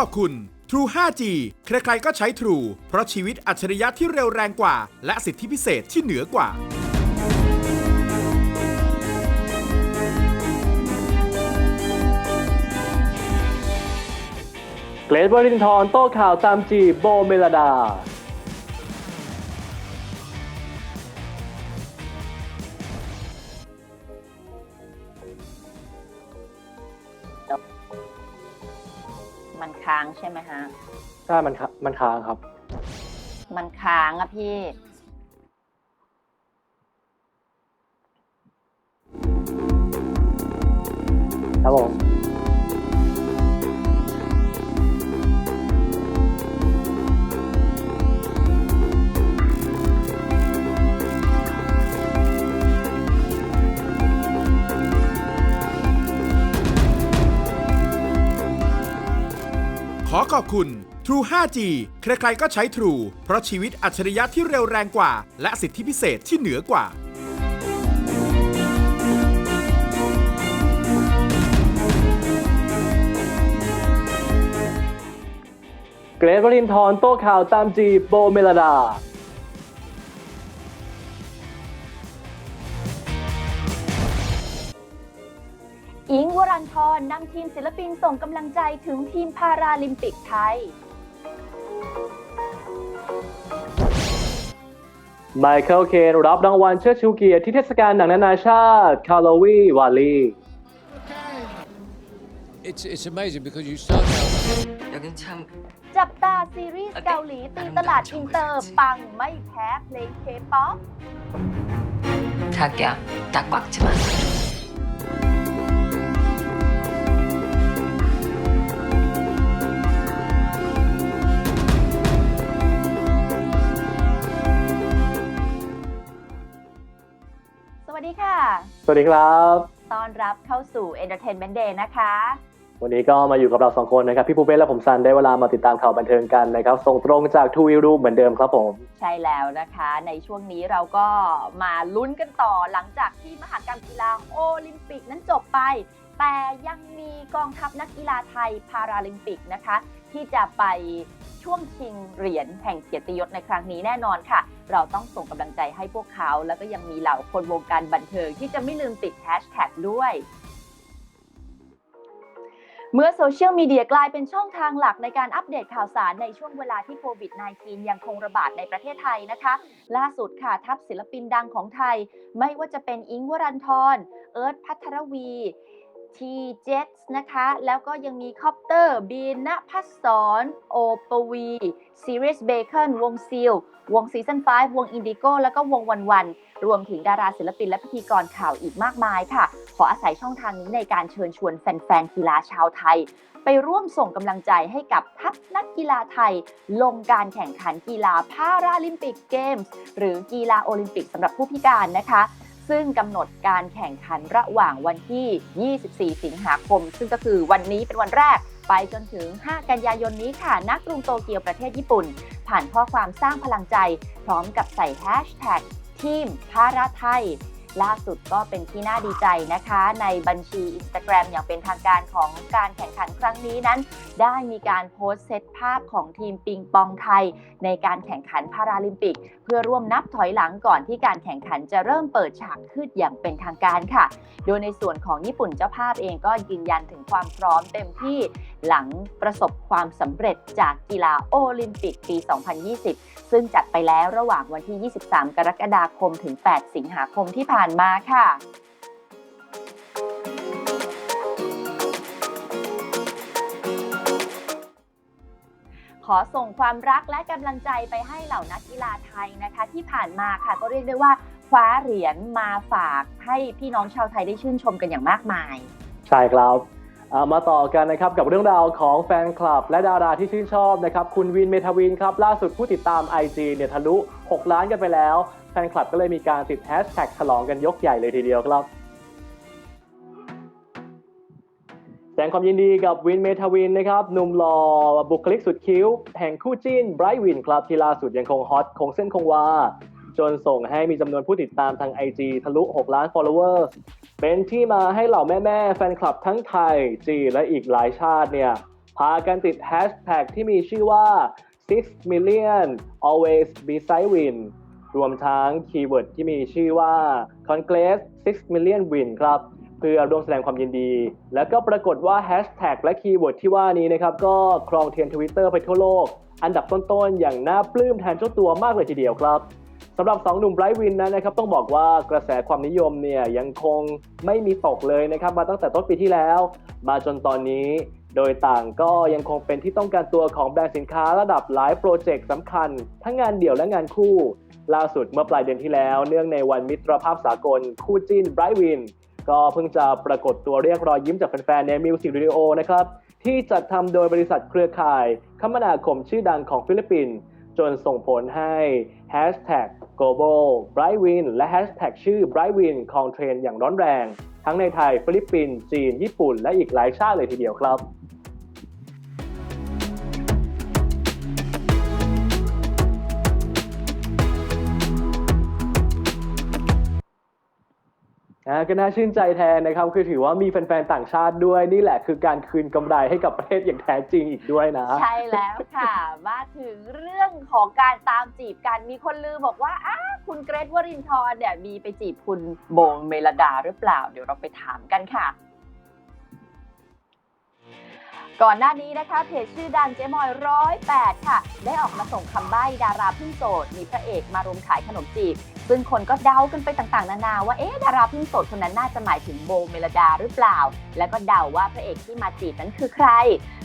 ขอบคุณ True 5G ใครๆก็ใช้ True เพราะชีวิตอัจฉริยะที่เร็วแรงกว่า และสิทธิพิเศษที่เหนือกว่า เกรทวรินทร์โต้ข่าวตามจีบโบเมลดา มันค้างใช่ไหมฮะ ใช่มันคมันค้างครับ มันค้างอะพี่ ครับผม อขอบคุณ True 5G ใครๆก็ใช้ True เพราะชีวิตอัจฉริยะที่เร็วแรงกว่า และสิทธิพิเศษที่เหนือกว่า เกรทวรินทร์โต้ข่าวตามจีบโบเมลดา รันทรนำทีมศิลปินส่งกำลังใจถึงทีมพาราลิมปิกไทย ไมเคิลเคนรับรางวัลเชิดชูเกียรติที่เทศกาลหนังนานาชาติคาร์ลวีวาลี It's it's amazing because you start out. 여긴 참 จับตาซีรีส์เกาหลีตีตลาดอินเตอร์ปังไม่แพ้เพลงเคป๊อป 자기야 딱 꽉지만 สวัสดีครับต้อนรับเข้าสู่ Entertainment Day นะคะ วันนี้ก็มาอยู่กับเราสองคนนะครับ พี่ปูเป้และผมซันได้เวลามาติดตามข่าวบันเทิงกันนะครับส่งตรงจากทูวิวรูเหมือนเดิมครับผม ใช่แล้วนะคะ ในช่วงนี้เราก็มาลุ้นกันต่อหลังจากที่มหากรรมกีฬาโอลิมปิกนั้นจบไป แต่ยังมีกองทัพนักกีฬาไทยพาราลิมปิกนะคะ ที่จะไปช่วงชิงเหรียญแห่งเกียรติยศในครั้งนี้แน่นอนค่ะ เราต้องส่งกำลังใจให้พวกเขา แล้วก็ยังมีเหล่าคนวงการบันเทิงที่จะไม่ลืมติดแฮชแท็กด้วยเมื่อโซเชียลมีเดียกลายเป็นช่องทางหลักในการอัปเดตข่าวสารในช่วงเวลาที่โควิด -19 ยังคงระบาดในประเทศไทยนะคะ ล่าสุดค่ะ ทัพศิลปินดังของไทย ไม่ว่าจะเป็นอิงวรันทรเอิร์ธพัทรวี ทีเจตนะคะ แล้วก็ยังมีคอปเตอร์ บีนณพัสสรโอปวีซีรีส์เบคอนวงซิล วงซีซัน5วงอินดิโก้แล้วก็วงวันวันรวมถึงดาราศิลปินและพิธีกรข่าวอีกมากมายค่ะ ขออาศัยช่องทางนี้ในการเชิญชวนแฟนๆกีฬาชาวไทย ไปร่วมส่งกำลังใจให้กับทัพนักกีฬาไทย ลงการแข่งขันกีฬาพาราลิมปิกเกมส์หรือกีฬาโอลิมปิกสำหรับผู้พิการนะคะ ซึ่งกำหนดการแข่งขันระหว่างวันที่ 24 สิงหาคม ซึ่งก็คือวันนี้เป็นวันแรก ไปจนถึง 5 กันยายนนี้ค่ะนักรุงโตเกียวประเทศญี่ปุ่น ผ่านข้อความสร้างพลังใจ พร้อมกับใส่แฮชแท็กทีมพาราไทย ล่าสุดก็เป็นที่น่าดีใจนะคะ ในบัญชี Instagram อย่างเป็นทางการของการแข่งขันครั้งนี้นั้น ได้มีการโพสต์เซตภาพของทีมปิงปองไทย ในการแข่งขันพาราลิมปิก เพื่อร่วมนับถอยหลังก่อนที่การแข่งขันจะเริ่มเปิดฉากขึ้นอย่างเป็นทางการค่ะ โดยในส่วนของญี่ปุ่นเจ้าภาพเองก็ยืนยันถึงความพร้อมเต็มที่ หลังประสบความสำเร็จจากกีฬาโอลิมปิกปี 2020 ซึ่งจัดไปแล้วระหว่างวันที่ 23 กรกฎาคมถึง 8 สิงหาคมที่ผ่านมาค่ะขอส่งความรักและกำลังใจไปให้เหล่านักกีฬาไทยนะคะ ที่ผ่านมาค่ะก็เรียกได้ว่าคว้าเหรียญมาฝากให้พี่น้องชาวไทยได้ชื่นชมกันอย่างมากมาย ใช่ครับ มาต่อกันนะครับกับเรื่องราวของแฟนคลับ และดาราที่ชื่นชอบนะครับคุณวินเมทาวินครับล่าสุดผู้ติดตาม IG เนี่ยทะลุ 6 ล้านกันไปแล้ว แฟนคลับก็เลยมีการติดแฮชแท็กฉลองกันยกใหญ่เลยทีเดียวครับแสดงความยินดีกับวินเมทาวินนะครับหนุ่มหล่อบุคลิกสุดคิ้ว แห่งคู่จิ้นไบรท์วินครับที่ล่าสุดยังคงฮอตคงเส้นคงวาจนส่งให้มีจำนวนผู้ติดตามทาง IG ทะลุ 6 ล้าน followers เป็นที่มาให้เหล่าแม่ๆแฟนคลับทั้งไทย จีนและอีกหลายชาติเนี่ย พากันติดแฮชแท็กที่มีชื่อว่า 6 million always beside win รวมทั้งคีย์เวิร์ดที่มีชื่อว่า congress 6 million win ครับ เพื่อร่วมแสดงความยินดี แล้วก็ปรากฏว่าแฮชแท็กและคีย์เวิร์ดที่ว่านี้นะครับ ก็ครองเทรนทวิตเตอร์ไปทั่วโลก อันดับต้นๆ อย่างน่าปลื้มแทนเจ้าตัวมากเลยทีเดียวครับ สำหรับ 2 หนุ่มไบรท์วินนั้นนะครับต้องบอกว่ากระแสความนิยมเนี่ยยังคงไม่มีตกเลยนะครับมาตั้งแต่ต้นปีที่แล้ว มาจนตอนนี้โดยต่างก็ยังคงเป็นที่ต้องการตัวของแบรนด์สินค้าระดับหลายโปรเจกต์สำคัญ ทั้งงานเดี่ยวและงานคู่ ล่าสุดเมื่อปลายเดือนที่แล้ว เนื่องในวันมิตรภาพสากล คู่จิ้นไบรท์วินก็เพิ่งจะปรากฏตัวเรียกรอยยิ้มจากแฟนๆในมิวสิกวิดีโอนะครับที่จัดทำโดยบริษัทเครือข่าย คมนาคมชื่อดังของฟิลิปปินส์จนส่งผลให้ Hashtag global brightwin และ Hashtag ชื่อ brightwin คองเทรนอย่างร้อนแรง ทั้งในไทย ฟิลิปปินส์จีน ญี่ปุ่น และอีกหลายชาติเลยทีเดียวครับ ก็น่าชื่นใจแทนนะครับ คือถือว่ามีแฟนๆต่างชาติด้วยนี่แหละคือการคืนกำไรให้กับประเทศอย่างแท้จริงอีกด้วยนะ ใช่แล้วค่ะ มาถึงเรื่องของการตามจีบกันมีคนลือบอกว่าอ้าคุณเกรทวรินทร์เนี่ยมีไปจีบคุณโบเมลดาหรือเปล่า เดี๋ยวเราไปถามกันค่ะก่อนหน้านี้นะคะเพจชื่อดังเจมอยร้อยแปดค่ะ ได้ออกมาส่งคำใบ้ดาราเพิ่งโสด มีพระเอกมารุมขายขนมจีบ ซึ่งคนก็เดากันไปต่างๆ นานาว่าเอ๊ะดาราเพิ่งโสดคนนั้นน่าจะหมายถึงโบเมลดาหรือเปล่า แล้วก็เดาว่าพระเอกที่มาจีบนั้นคือใคร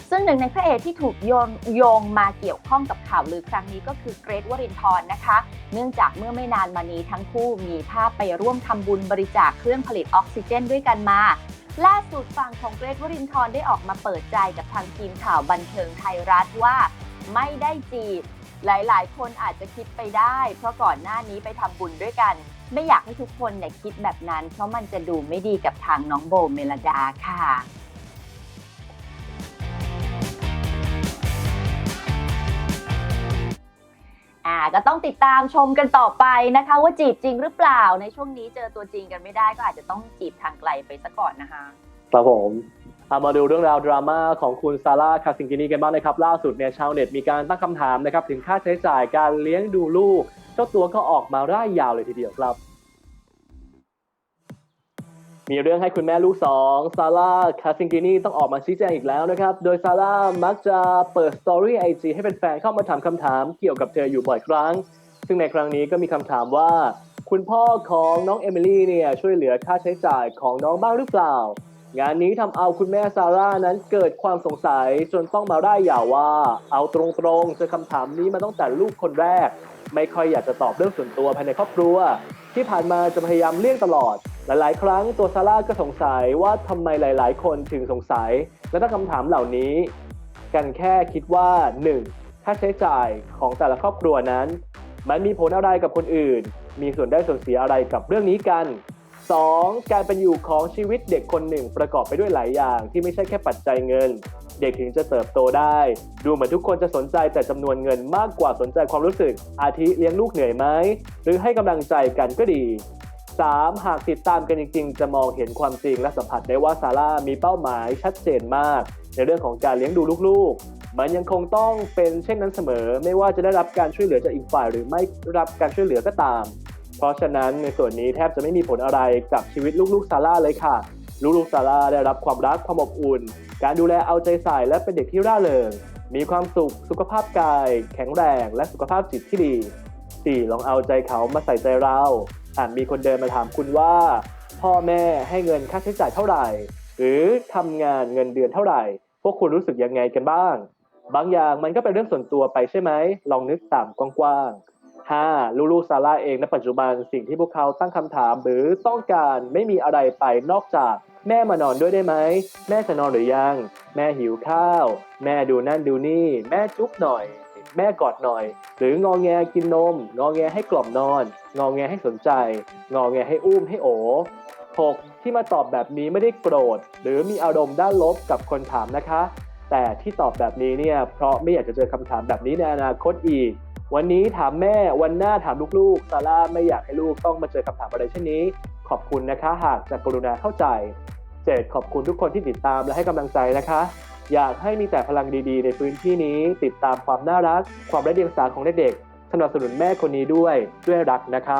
ซึ่งหนึ่งในพระเอกที่ถูกโยงโยงมาเกี่ยวข้องกับข่าวลือครั้งนี้ก็คือเกรทวรินทร์นะคะ เนื่องจากเมื่อไม่นานมานี้ทั้งคู่มีภาพไปร่วมทำบุญบริจาคเครื่องผลิตออกซิเจนด้วยกันมาล่าสุดฝั่งของเกรทวรินทร์ได้ออกมาเปิดใจกับทางทีมข่าวบันเทิงไทยรัฐว่า ไม่ได้จีบ หลายๆ คนอาจจะคิดไปได้ เพราะก่อนหน้านี้ไปทำบุญด้วยกัน ไม่อยากให้ทุกคนเนี่ยคิดแบบนั้น เพราะมันจะดูไม่ดีกับทางน้องโบเมลดาค่ะอ่าก็ต้องติดตามชมกันต่อไปนะคะ ว่าจีบจริงหรือเปล่าในช่วงนี้เจอตัวจริงกันไม่ได้ก็อาจจะต้องจีบทางไกลไปซะก่อนนะคะครับผม มาดูเรื่องราวดราม่าของคุณซาร่าคาซิงกินีกันบ้างนะครับ ล่าสุดเนี่ยชาวเน็ตมีการตั้งคำถามนะครับถึงค่าใช้จ่ายการเลี้ยงดูลูก เจ้าตัวก็ออกมาร่ายยาวเลยทีเดียวครับ มีเรื่องให้คุณแม่ลูกสองซาร่าคาซิงกินีต้องออกมาชี้แจงอีกแล้วนะครับ โดยซาร่ามักจะเปิดสตอรี่ไอจีให้เป็นแฟนๆเข้ามาถามคำถามเกี่ยวกับเธออยู่บ่อยครั้ง ซึ่งในครั้งนี้ก็มีคำถามว่า คุณพ่อของน้องเอมิลี่เนี่ยช่วยเหลือค่าใช้จ่ายของน้องบ้างหรือเปล่า งานนี้ทำเอาคุณแม่ซาร่านั้นเกิดความสงสัยจนต้องมาร่ายยาวว่า เอาตรงๆเจอคำถามนี้มาตั้งแต่ลูกคนแรก ไม่ค่อยอยากจะตอบเรื่องส่วนตัวภายในครอบครัว ที่ผ่านมาจะพยายามเลี่ยงตลอด หลายๆ ครั้งตัวซาร่าก็สงสัยว่าทำไมหลาย ๆ คนถึงสงสัย และตั้งคำถามเหล่านี้ กันแค่คิดว่า 1. ค่าใช้จ่ายของแต่ละครอบครัวนั้น มันมีผลอะไรกับคนอื่น มีส่วนได้ส่วนเสียอะไรกับเรื่องนี้กัน 2. การเป็นอยู่ของชีวิตเด็กคนหนึ่งประกอบไปด้วยหลายอย่าง ที่ไม่ใช่แค่ปัจจัยเงิน เด็กถึงจะเติบโตได้ ดูเหมือนทุกคนจะสนใจแต่จำนวนเงินมากกว่าสนใจความรู้สึก อาทิเลี้ยงลูกเหนื่อยไหมหรือให้กำลังใจกันก็ดี 3. หากติดตามกันจริงๆ จะมองเห็นความจริงและสัมผัสได้ว่าซาร่ามีเป้าหมายชัดเจนมาก ในเรื่องของการเลี้ยงดูลูกๆ มันยังคงต้องเป็นเช่นนั้นเสมอ ไม่ว่าจะได้รับการช่วยเหลือจากอีกฝ่ายหรือไม่รับการช่วยเหลือก็ตาม เพราะฉะนั้นในส่วนนี้แทบจะไม่มีผลอะไรกับชีวิตลูกๆซาร่าเลยค่ะ ลูกๆซาร่าได้รับความรักความอบอุ่น การดูแลเอาใจใส่และเป็นเด็กที่ร่าเริง มีความสุขสุขภาพกาย แข็งแรงและสุขภาพจิตที่ดี 4. ลองเอาใจเขามาใส่ใจเราอาจมีคนเดินมาถามคุณว่า พ่อแม่ให้เงินค่าใช้จ่ายเท่าไหร่ หรือทำงานเงินเดือนเท่าไหร่ พวกคุณรู้สึกยังไงกันบ้าง บางอย่างมันก็เป็นเรื่องส่วนตัวไปใช่ไหมลองนึกตามกว้างๆ 5. ลูกๆซาร่าเองในปัจจุบันสิ่งที่พวกเขาตั้งคำถามหรือต้องการไม่มีอะไรไปนอกจาก แม่มานอนด้วยได้ไหม แม่จะนอนหรือยัง แม่หิวข้าว แม่ดูนั่นดูนี่ แม่จุ๊บหน่อย แม่กอดหน่อย หรืองอแงกินนม งอแงให้กล่อมนอน งอแงให้สนใจ งอแงให้อุ้มให้โอ 6. ที่มาตอบแบบนี้ไม่ได้โกรธ หรือมีอารมณ์ด้านลบกับคนถามนะคะ แต่ที่ตอบแบบนี้เนี่ยเพราะไม่อยากจะเจอคำถามแบบนี้ในอนาคตอีก วันนี้ถามแม่วันหน้าถามลูกๆซาร่าไม่อยากให้ลูกต้องมาเจอคำถามอะไรเช่นนี้ ขอบคุณนะคะ หากจะกรุณาเข้าใจ เจดขอบคุณทุกคนที่ติดตามและให้กำลังใจนะคะ อยากให้มีแต่พลังดีๆ ในพื้นที่นี้ ติดตามความน่ารัก ความไร้เดียงสาของเด็กๆสนับสนุนแม่คนนี้ด้วยด้วยรักนะคะ